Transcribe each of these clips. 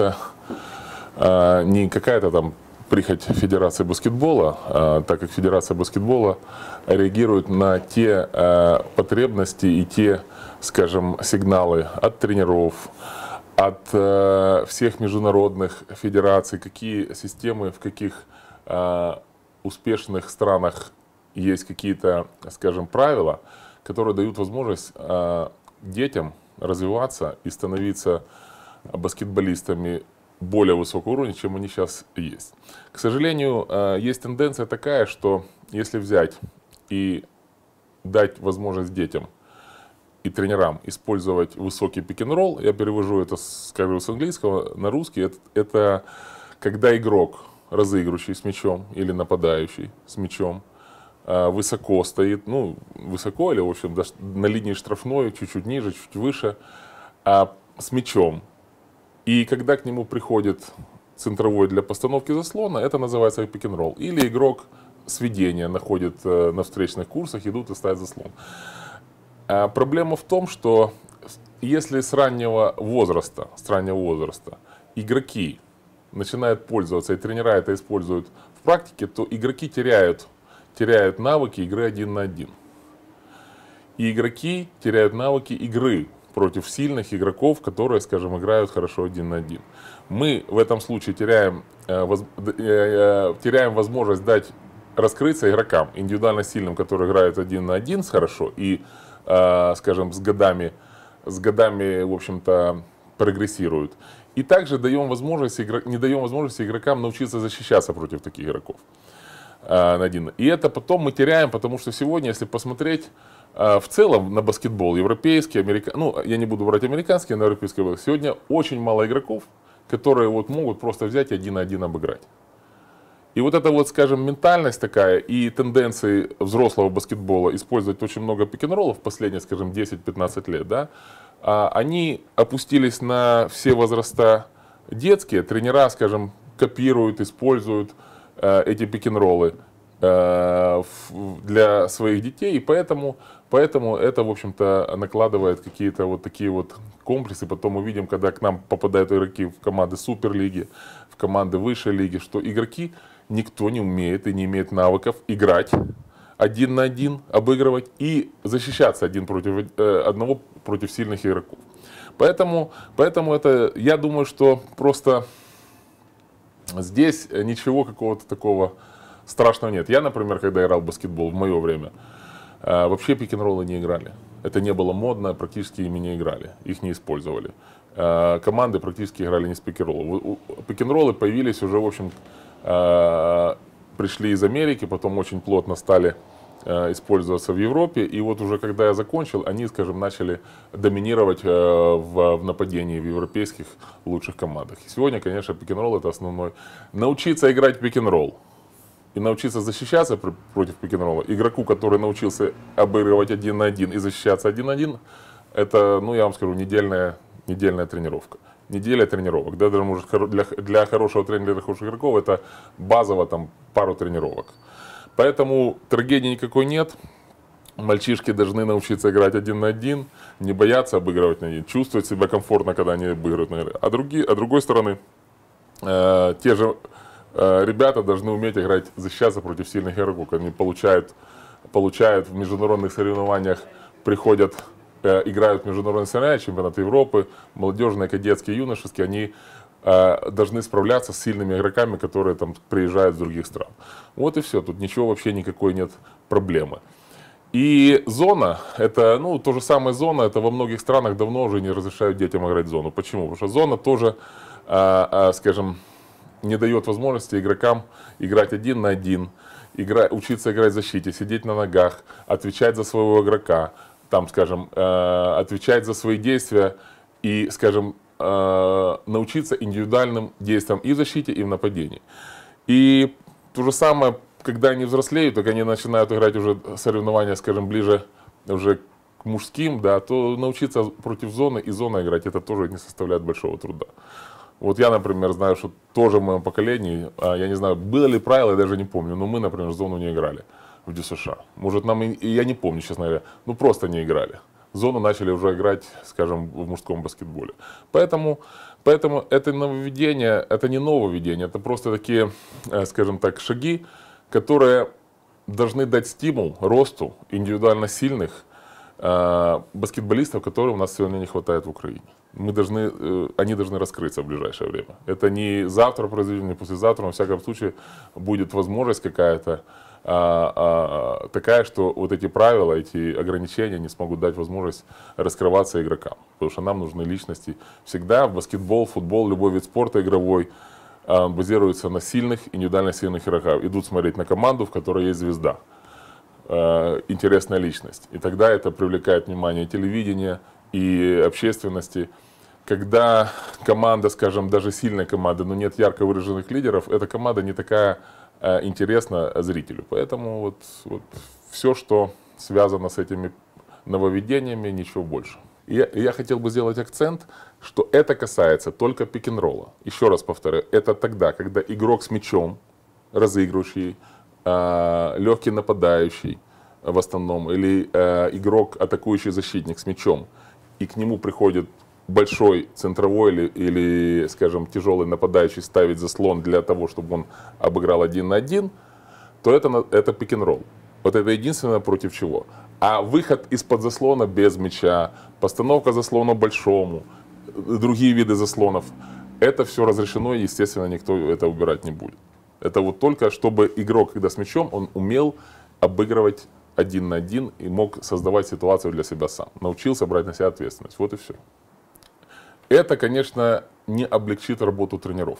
это э, не какая-то там прихоть Федерации баскетбола, э, так как Федерация баскетбола реагирует на те э, потребности и те, скажем, сигналы от тренеров, от э, всех международных федераций, какие системы в каких э, успешных странах есть какие-то, скажем, правила, которые дают возможность э, детям развиваться и становиться баскетболистами более высокого уровня, чем они сейчас есть. К сожалению, э, есть тенденция такая, что если взять и дать возможность детям и тренерам использовать высокий пик-н-ролл, я перевожу это, скажу, с английского на русский, это, это когда игрок, разыгрывающий с мячом или нападающий с мячом, э, высоко стоит, ну, высоко или, в общем, на линии штрафной, чуть-чуть ниже, чуть выше, а с мячом. И когда к нему приходит центровой для постановки заслона, это называется пик-н-ролл. Или игрок сведения находит э, на встречных курсах, идут и ставят заслон. А проблема в том, что если с раннего возраста, с раннего возраста игроки начинают пользоваться, и тренера это используют в практике, то игроки теряют, теряют навыки игры один на один. И игроки теряют навыки игры против сильных игроков, которые, скажем, играют хорошо один на один. Мы в этом случае теряем, э, э, э, теряем возможность дать раскрыться игрокам, индивидуально сильным, которые играют один на один хорошо и, скажем, с годами, с годами, в общем-то, прогрессируют. И также даем возможность, не даем возможности игрокам научиться защищаться против таких игроков э, на один. И это потом мы теряем, потому что сегодня, если посмотреть, в целом на баскетбол, европейский, американский, ну, я не буду брать американский, на европейский, сегодня очень мало игроков, которые вот могут просто взять и один на один обыграть. И вот эта вот, скажем, ментальность такая и тенденции взрослого баскетбола использовать очень много пик-н-роллов в последние, скажем, 10-15 лет, да, а, они опустились на все возраста детские. Тренера, скажем, копируют, используют э, эти пик-н-роллы э, для своих детей, и поэтому, поэтому это, в общем-то, накладывает какие-то вот такие вот комплексы. Потом мы видим, когда к нам попадают игроки в команды Суперлиги, в команды высшей лиги, что игроки никто не умеет и не имеет навыков играть один на один, обыгрывать и защищаться один против э, одного против сильных игроков. Поэтому, поэтому это, я думаю, что просто здесь ничего какого-то такого страшного нет. Я, например, когда играл в баскетбол в мое время, э, вообще пик-н-роллы не играли. Это не было модно, практически ими не играли, их не использовали. Э, команды практически играли не с пик-н-роллом. Пик-н-роллы появились уже, в общем, Э, пришли из Америки, потом очень плотно стали использоваться в Европе. И вот уже когда я закончил, они, скажем, начали доминировать в, в нападении в европейских лучших командах. И сегодня, конечно, пик-н-ролл это основной. Научиться играть пик-н-ролл и научиться защищаться против пик-н-ролла, игроку, который научился обыгрывать один на один и защищаться один на один, это, ну, я вам скажу, недельная, недельная тренировка неделя тренировок. Да, даже может для, для хорошего тренера, для хороших игроков это базово там пару тренировок. Поэтому трагедии никакой нет. Мальчишки должны научиться играть один на один, не бояться обыгрывать на один, чувствовать себя комфортно, когда они обыгрывают на один. А, другие, а другой стороны, э, те же ребята должны уметь играть, защищаться против сильных игроков. Они получают, получают в международных соревнованиях, приходят Э, играют в международные соревнования, чемпионат Европы, молодежные, кадетские, юношеские, они э, должны справляться с сильными игроками, которые там приезжают с других стран. Вот и все, тут ничего вообще никакой нет проблемы. И зона, это, ну, то же самое зона, это во многих странах давно уже не разрешают детям играть в зону. Почему? Потому что зона тоже, э, скажем, не дает возможности игрокам играть один на один, игра, учиться играть в защите, сидеть на ногах, отвечать за своего игрока, там, скажем, э, отвечать за свои действия и, скажем, э, научиться индивидуальным действиям и в защите, и в нападении. И то же самое, когда они взрослеют, так они начинают играть уже соревнования, скажем, ближе уже к мужским, да, то научиться против зоны и зоны играть, это тоже не составляет большого труда. Вот я, например, знаю, что тоже в моем поколении, а, я не знаю, было ли правило, я даже не помню, но мы, например, зону не играли в ДЮСШ. Может, нам, и, я не помню, честно говоря, ну просто не играли. Зону начали уже играть, скажем, в мужском баскетболе. Поэтому, Поэтому это нововведение, это не нововведение, это просто такие, э, скажем так, шаги, которые должны дать стимул росту индивидуально сильных э, баскетболистов, которые у нас сегодня не хватает в Украине. Мы должны, э, они должны раскрыться в ближайшее время. Это не завтра произойдет, не послезавтра, но в всяком случае будет возможность какая-то а, а, такая, что вот эти правила, эти ограничения не смогут дать возможность раскрываться игрокам. Потому что нам нужны личности. Всегда баскетбол, футбол, любой вид спорта игровой а, базируется на сильных, индивидуально сильных игроках. Идут смотреть на команду, в которой есть звезда. А, интересная личность. И тогда это привлекает внимание телевидения и общественности. Когда команда, скажем, даже сильная команда, но нет ярко выраженных лидеров, эта команда не такая Э, интересно зрителю. Поэтому вот, вот все, что связано с этими нововведениями, ничего больше. Я, я хотел бы сделать акцент, что это касается только пик-н-ролла. Еще раз повторяю, это тогда, когда игрок с мячом, разыгрывающий, э, легкий нападающий в основном, или э, игрок, атакующий защитник с мячом, и к нему приходит большой центровой или, или, скажем, тяжелый нападающий ставить заслон для того, чтобы он обыграл один на один, то это, это пик-н-ролл. Вот это единственное против чего. А выход из-под заслона без мяча, постановка заслона большому, другие виды заслонов, это все разрешено, и, естественно, никто это убирать не будет. Это вот только, чтобы игрок, когда с мячом, он умел обыгрывать один на один и мог создавать ситуацию для себя сам. Научился брать на себя ответственность. Вот и все. Это, конечно, не облегчит работу тренеров.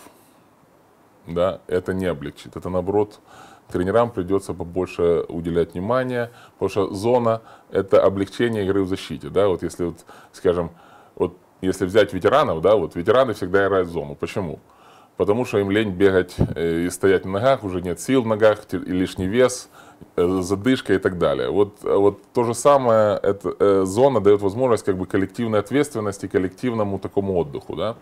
Да, это не облегчит. Это, наоборот, тренерам придется побольше уделять внимания, потому что зона – это облегчение игры в защите. Да? Вот если, вот, скажем, вот если взять ветеранов, да, вот ветераны всегда играют в зону. Почему? Потому что им лень бегать э, и стоять на ногах, уже нет сил в ногах, и лишний вес – Э, задышка и так далее. Вот, вот то же самое, эта э, зона дает возможность как бы коллективной ответственности, коллективному такому отдыху. Да?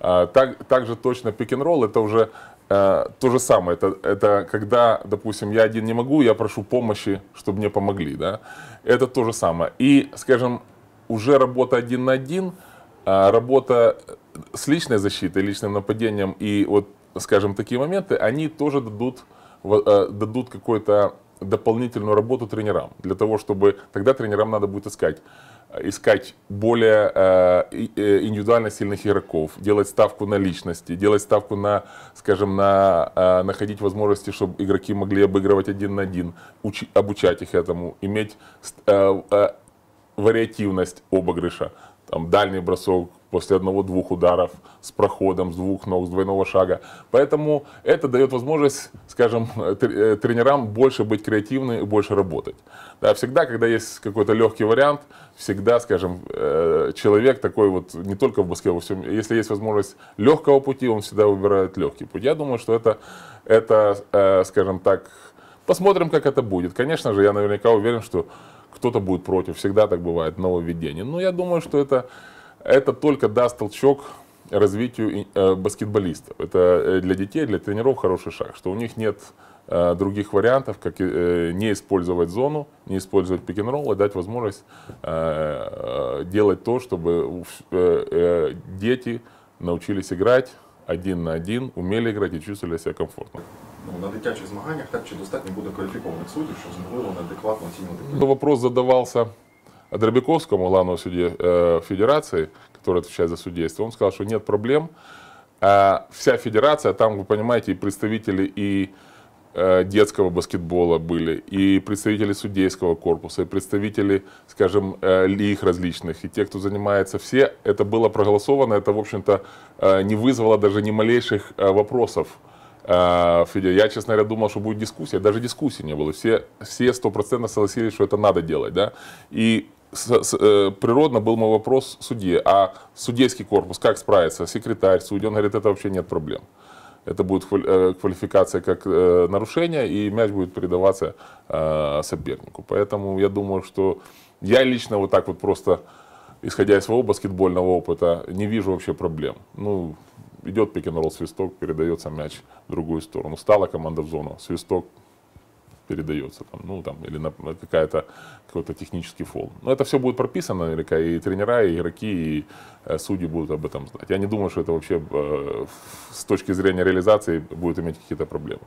А, так, также точно пик-н-ролл это уже э, то же самое. Это, это когда, допустим, я один не могу, я прошу помощи, чтобы мне помогли. Да? Это то же самое. И, скажем, уже работа один на один, а работа с личной защитой, личным нападением и вот, скажем, такие моменты, они тоже дадут, э, дадут какой-то дополнительную работу тренерам, для того, чтобы тогда тренерам надо будет искать искать более э, э, индивидуально сильных игроков, делать ставку на личности, делать ставку на, скажем, на находить возможности, чтобы игроки могли обыгрывать один на один, обучать их этому, иметь э, э, вариативность обыгрыша, там, дальний бросок, после одного-двух ударов, с проходом, с двух ног, с двойного шага. Поэтому это дает возможность, скажем, э, тренерам больше быть креативными и больше работать. Да, всегда, когда есть какой-то легкий вариант, всегда, скажем, э, человек такой вот, не только в баскетболе, если есть возможность легкого пути, он всегда выбирает легкий путь. Я думаю, что это, это э, скажем так, посмотрим, как это будет. Конечно же, я наверняка уверен, что кто-то будет против, всегда так бывает, нововведение. Но я думаю, что это это только даст толчок развитию э, баскетболистов. Это э, для детей, для тренеров хороший шаг, что у них нет э, других вариантов, как не использовать зону, не использовать пик-н-ролл, и дать возможность делать то, чтобы дети научились играть один на один, умели играть и чувствовали себя комфортно Ну, на дитячих змаганнях так чи достатньо буде кваліфікованих суддів, щоб змогли вони адекватно оцінювати? Ну, вопрос задавался Дробяковскому, главному судье э, федерации, который отвечает за судейство, он сказал, что нет проблем. А вся федерация, там, вы понимаете, и представители и э, детского баскетбола были, и представители судейского корпуса, и представители, скажем, э, лиг различных, и те, кто занимается, все, это было проголосовано, это, в общем-то, э, не вызвало даже ни малейших э, вопросов. Э, я, честно говоря, думал, что будет дискуссия, даже дискуссии не было. Все, все стопроцентно согласились, что это надо делать. Да? И Э, природно был мой вопрос судье, а судейский корпус как справится, секретарь, судья, он говорит, это вообще нет проблем. Это будет э, квалификация как э, нарушение, и мяч будет передаваться сопернику. Поэтому я думаю, что я лично вот так вот просто, исходя из своего баскетбольного опыта, не вижу вообще проблем. Ну, идет пик н свисток, передается мяч в другую сторону. Стала команда в зону, свисток, передается, там, ну, там, или какая-то, какой-то технический фол. Но это все будет прописано, наверняка, и тренера, и игроки, и э, судьи будут об этом знать. Я не думаю, что это вообще э, с точки зрения реализации будет иметь какие-то проблемы.